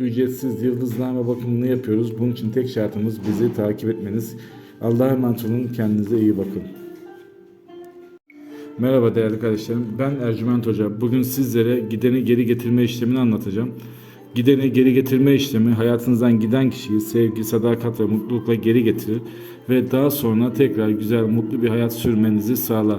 ücretsiz yıldızname bakımını yapıyoruz. Bunun için tek şartımız bizi takip etmeniz. Allah'a emanet olun. Kendinize iyi bakın. Merhaba değerli kardeşlerim. Ben Ercüment Hoca. Bugün sizlere gideni geri getirme işlemini anlatacağım. Gideni geri getirme işlemi hayatınızdan giden kişiyi sevgi, sadakat ve mutlulukla geri getirir ve daha sonra tekrar güzel, mutlu bir hayat sürmenizi sağlar.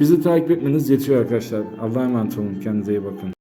Bizi takip etmeniz yetiyor arkadaşlar. Allah'a emanet olun. Kendinize iyi bakın.